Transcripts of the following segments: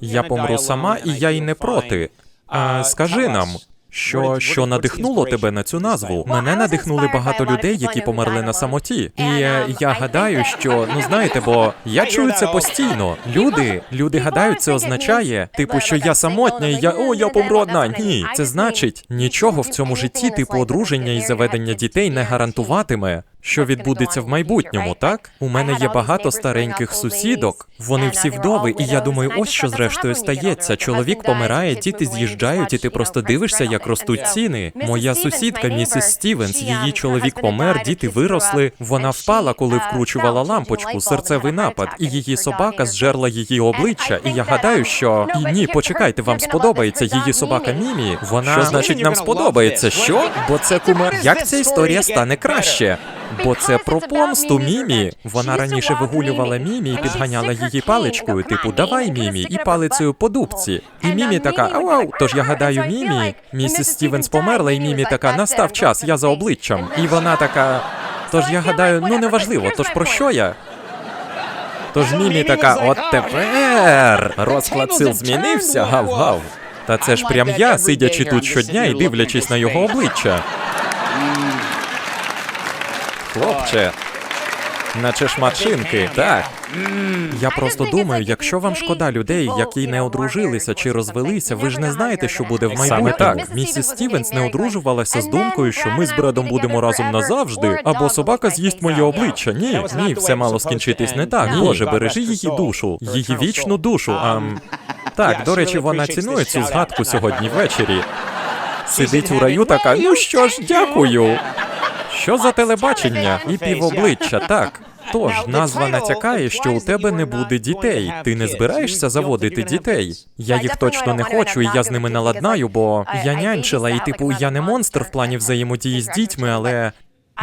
Я помру сама, і я й не проти. А скажи нам. Що, що надихнуло тебе на цю назву? Мене надихнули багато людей, які померли на самоті. І е, я гадаю, що ну знаєте, бо я чую це постійно. Люди, люди гадають, це означає, типу, що я самотня, і я о, я помру одна. Ні, це значить, нічого в цьому житті, типу одруження і заведення дітей не гарантуватиме. Що відбудеться в майбутньому, так? У мене є багато стареньких сусідок. Вони всі вдови, і я думаю, ось що зрештою стається. Чоловік помирає, діти з'їжджають, і ти просто дивишся, як ростуть ціни. Моя сусідка, місіс Стівенс, її чоловік помер, діти виросли. Вона впала, коли вкручувала лампочку, серцевий напад, і її собака зжерла її обличчя. І я гадаю, що і ні, почекайте, вам сподобається її собака Мімі. Вона що значить нам сподобається? Що? Бо це кумир. Як ця історія стане краще? Бо це про помсту Мімі. Вона раніше вигулювала Мімі і підганяла її паличкою, типу давай Мімі, і палицею по дубці. І Мімі така ау. Тож я гадаю, Мімі, місіс Стівенс померла, і Мімі така настав час, я за обличчям. І вона така. Тож я гадаю, ну неважливо, тож про що я? Тож Мімі така, от тепер розклад сил змінився, гав-гав. Та це ж прям я, сидячи тут щодня і дивлячись на його обличчя. Хлопче, наче ж машинки, так. Я просто думаю, якщо вам шкода людей, які не одружилися чи розвелися, ви ж не знаєте, що буде в майбутньому. Саме так. Місіс Стівенс не одружувалася з думкою, що ми з Бредом будемо разом назавжди, або собака з'їсть моє обличчя. Ні, ні, все мало скінчитись не так. Боже, бережи її душу, її вічну душу. Ам... Так, до речі, вона цінує цю згадку сьогодні ввечері. Сидить у раю така, ну що ж, дякую. Що за телебачення? І півобличчя, так. Тож, назва натякає, що у тебе не буде дітей. Ти не збираєшся заводити дітей. Я їх точно не хочу, і я з ними наладнаю, бо я нянчила, і типу я не монстр в плані взаємодії з дітьми, але.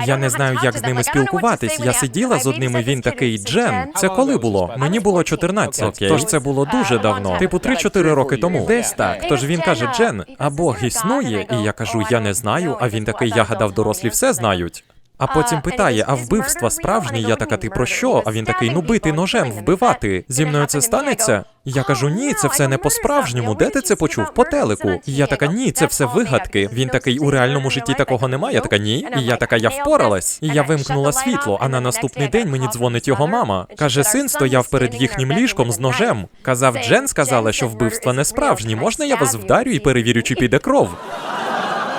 Я не знаю, як з ними спілкуватись. Я сиділа з одним, і він такий Джен. Це коли було? Мені було 14. Окей. Тож це було дуже давно. Типу 3-4 роки тому. Десь так. Тож він каже: Джен, а Бог існує? І я кажу, я не знаю. А він такий, я гадав, дорослі все знають. А потім питає: а вбивства справжні? Я така, ти про що? А він такий, ну бити ножем, вбивати. Зі мною це станеться? Я кажу, ні, це все не по-справжньому. Де ти це почув? По телеку. Я така, ні, це все вигадки. Він такий, у реальному житті такого немає. Я така, ні. І я така, я впоралась. І я вимкнула світло. А на наступний день мені дзвонить його мама. Каже, син стояв перед їхнім ліжком з ножем. Казав, Джен сказала, що вбивства не справжні. Можна я вас вдарю і перевірю, чи піде кров?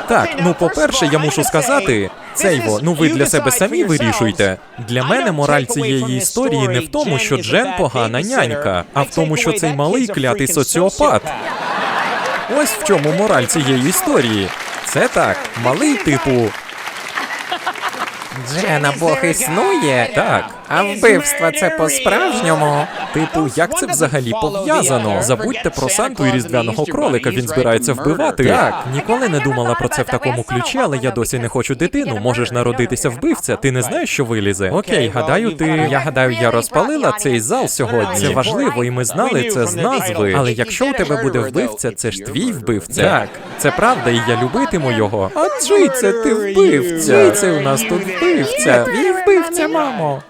Так, ну по-перше, я мушу сказати, Цейво, ну ви для себе самі вирішуйте. Для мене мораль цієї історії не в тому, що Джен погана нянька, а в тому, що цей малий клятий соціопат. Ось в чому мораль цієї історії. Це так, малий типу. Джена Бог існує? Так. А вбивства це по-справжньому? Типу, як це взагалі пов'язано? Забудьте про Санту і різдвяного кролика, він збирається вбивати. Так, ніколи не думала про це в такому ключі, але я досі не хочу дитину. Можеш народитися вбивця, ти не знаєш, що вилізе. Окей, гадаю, ти. Я гадаю, я розпалила цей зал сьогодні. Це важливо, і ми знали це з назви. Але якщо у тебе буде вбивця, це ж твій вбивця. Так, це правда, і я любитиму його. А чий це ти вбивця? Чий це у нас тут вбивця? Твій вбивця, мамо.